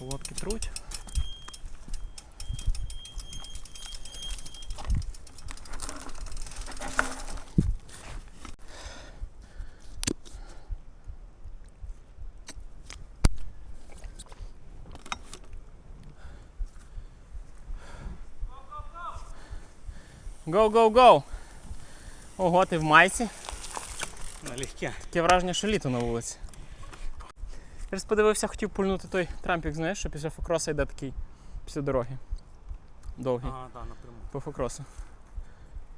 Колодки труть. Go! Ого, ти в майці. Налегке. Таке враження, що літо на вулиці. Я ж подивився, хотів пульнути той трампік, знаєш, що після фокроса йде такий після дороги. Довгий. Ага, да, напряму. По фокросу.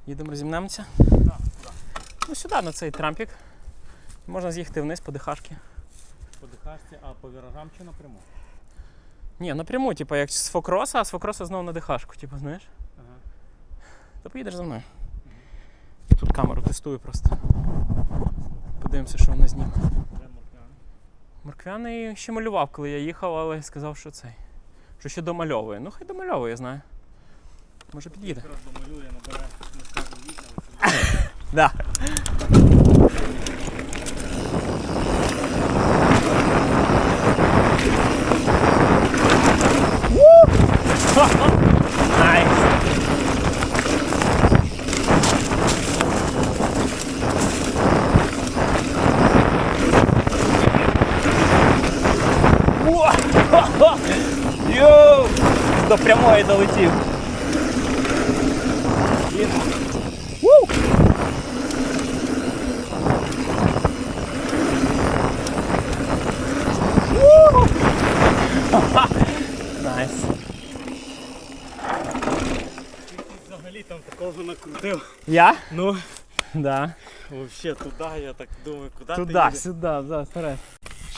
Їдемо розімнемося. Да, да. Ну сюди на цей трампік. Можна з'їхати вниз по дихашки. По дихашці, а по віражам чи напряму? Ні, напряму, типу, як з фокроса, а з фокроса знову на дихашку, типу, знаєш? Ага. То поїдеш за мною. Тут камеру тестую просто. Подивимося, що вона зніме. Морквяний ще малював, коли я їхав, але сказав, що цей. Що ще домальовує. Ну хай домальовує, знаю. Може під'їде. Якраз домалює, набере морквян вікна. До прямої долетів. Ву! Ву! Найс. Взагалі там такого накрутив. Я? Ну, Да. взагалі туди, я так думаю, куди ти Туди, їдеш? сюди, да, вперед.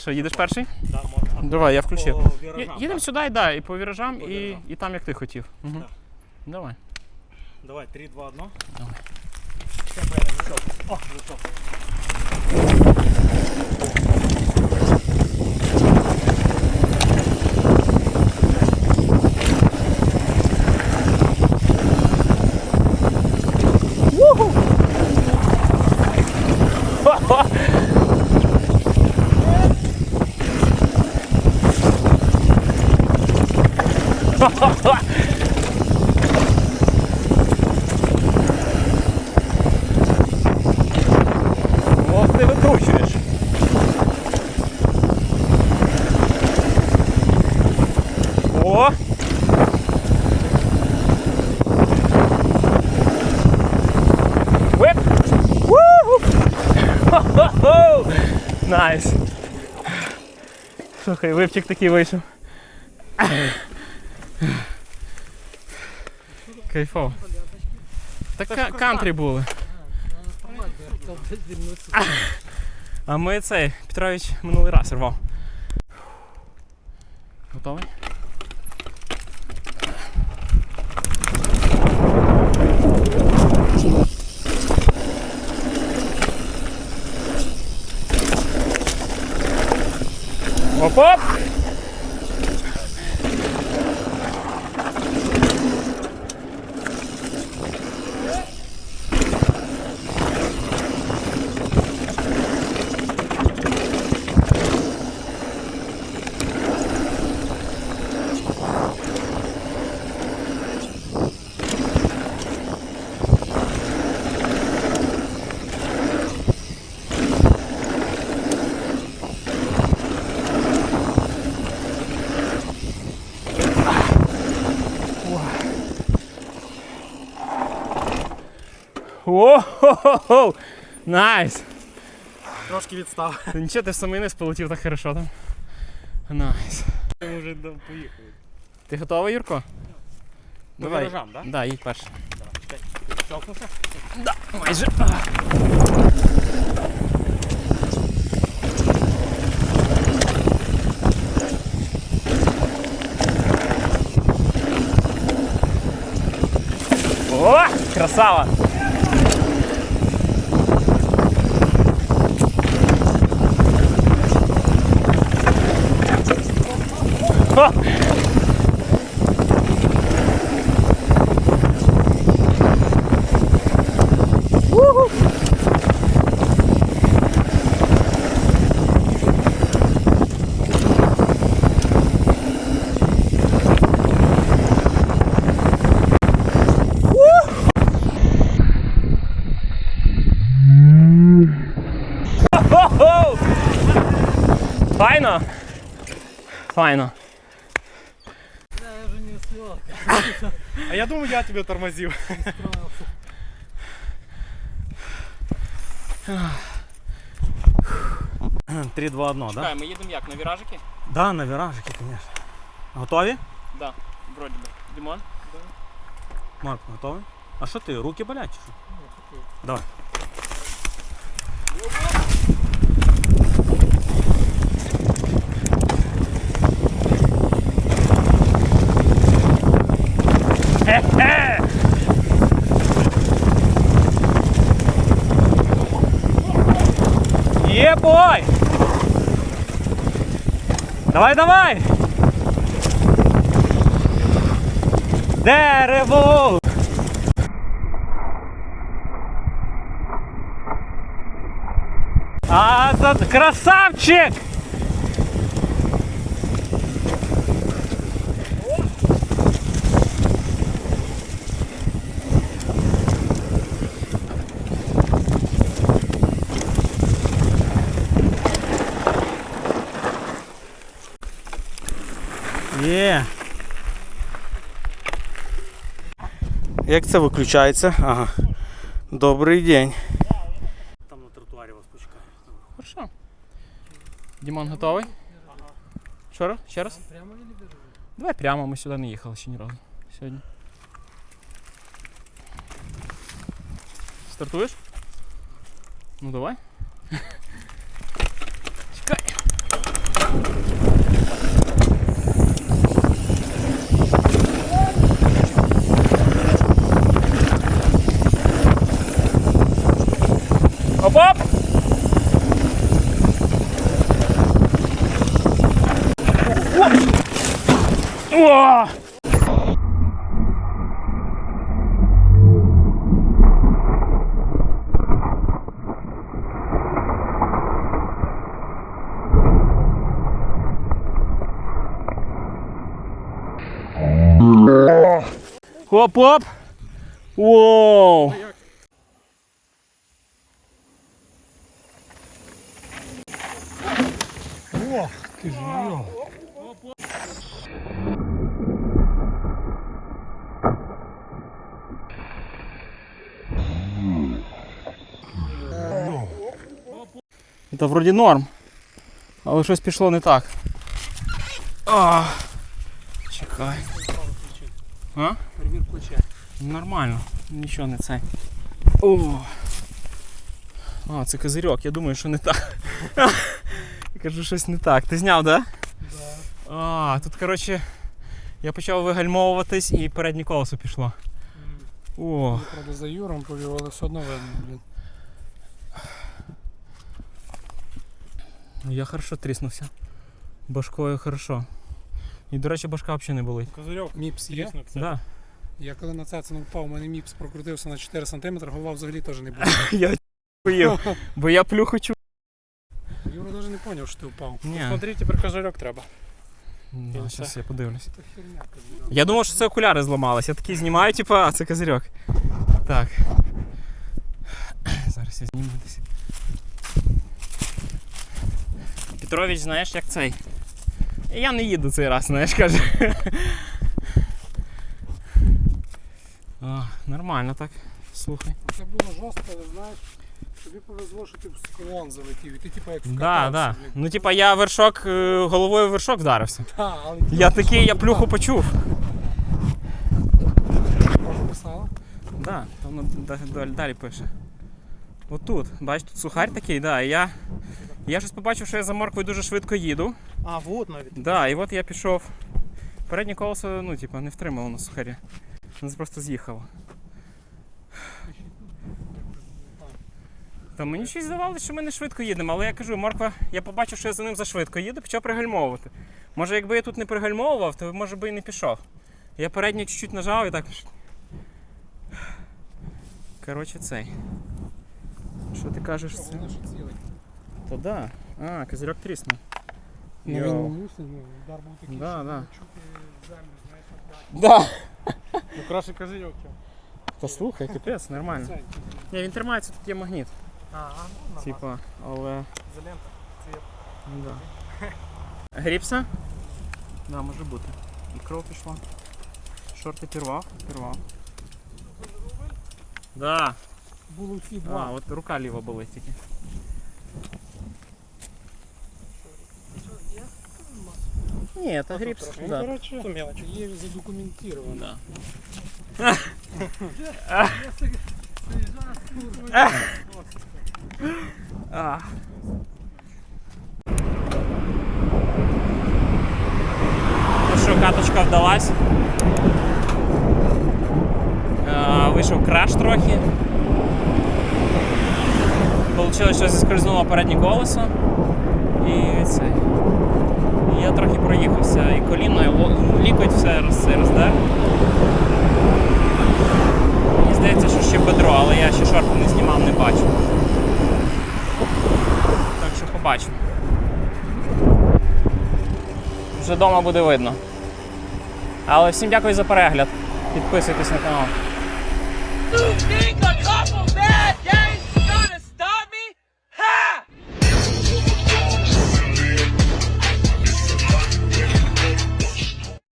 Що, їдеш перший? Да, можна. Давай, я включив. Віражам, Їдемо сюди, да, і по віражам, По і, віражам. і там, як ти хотів. Угу. Так. Давай. Давай, 3, 2, 1. Давай. Ще правильно зайшов. О, зайшов. Ох, ти викручуєш. О! Вип! Ву! Хо-хо-хо! Найс! Слухай, випчик такий вийшов. Кайфово. Так ка- кантрі були. А ми цей Петрович минулий раз рвав. Готовий? Оп-оп! О-хо-хо-хо! Найс! Трошки відстав. Та Нічого, ти в самий низ полетів так хорошо там. Найс. Ми вже поїхали. Ти готовий, Юрко? По віражам, да? Да, їдь чекай. Щелкнувся? Майже. О, красава! Feiner. Feiner. я думаю, я тебе тормозил. Три, два, одно, да? ми їдемо як, на віражики? Да, на виражики, конечно. Готові? Да, вроді би. Дімон? Марк, готовий? А що ти, руки болять? чи що? Давай. Давай, давай! Дерево! А, красавчик! Є. Як це виключається? Ага. Добрий день. Там на тротуарі вас почекає. Хорошо. Дімон готовий? Що раз? Ще раз? Давай прямо, ми сюди не їхали ще ні разу. Сьогодні. Стартуєш? Ну давай. Хоп-хоп! Воу! Це вроді норм. Але щось пішло не так. А, чекай. А? Плече. Нормально, нічого не це. О. А, це козирьок, я думаю, що не так. Я кажу, щось не так. Ти зняв, так? Да? А, тут, коротше, я почав вигальмовуватись і переднє колесо пішло. О, Правда, за Юром повів, але все одно видно, блін. ну я хорошо тріснувся. Башкою хорошо. І, до речі, башка взагалі не болить. Козирьок. Міпс є. Да. Я коли на це не впав, у мене міпс прокрутився на 4 см, голова взагалі теж не була. Я поїв, бо я плюху чу. Юра навіть не зрозумів, що ти впав. Ні. Смотри, тепер козирьок треба. І зараз я подивлюсь. Я думав, що це окуляри зламались. Я такий знімаю, типу, а це козирьок. Так. Зараз я зніму десь. Петрович, знаєш, як цей. Я не їду цей раз, знаєш, каже. А, нормально так. Слухай. Це було жорстко, але знаєш, тобі повезло, що ти в склон залетів, і ти типу як Да, вкатався, да. блін. Ну, типа, я вершок, е, головою в вершок вдарився. Та, але Я такий, я плюху почув. писала. Да, там да- далі, далі пише. Отут, бач, тут сухарь такий, да, і я. Я щось побачив, що я за морквою дуже швидко їду. А, вот навіть. Да, і от я пішов. Переднє колесо, ну, типу, не втримало на сухарі. Воно просто з'їхало. Та мені щось здавалося, що ми не швидко їдемо, але я кажу, морква, я побачив, що я за ним зашвидко їду, почав пригальмовувати. Може, якби я тут не пригальмовував, то може би і не пішов. Я переднє чуть-чуть нажав і так. Коротше, цей. Що ти кажеш? Це? Та да. А, козирьок тріснув. Ну, він ну, удар був такий, Да, що да. чути землю, знаєш, Да. Ну краще козирьок. чим. Та слухай, капець, нормально. це. Ні, він тримається, тут є магніт. А, ну, Типа, але. Ізолента. ну, Да. Гріпса? Да, може бути. І кров пішла. Шорти пірвав, пірвав. Да. Було всі А, два. от рука ліва болить тільки. Ні, це гріпс. Ну, Да. коротше, є задокументовано. Да. А. Ну що, каточка вдалась. Е, Вийшов краш трохи. Получилось, що зіскользнуло переднє колесо. І це. Я трохи проїхався. І коліно, і лікоть все роз, роздер. Здається, що ще бедро, але я ще шорти не знімав, не бачу. Так що побачимо. Вже вдома буде видно. Але всім дякую за перегляд. Підписуйтесь на канал.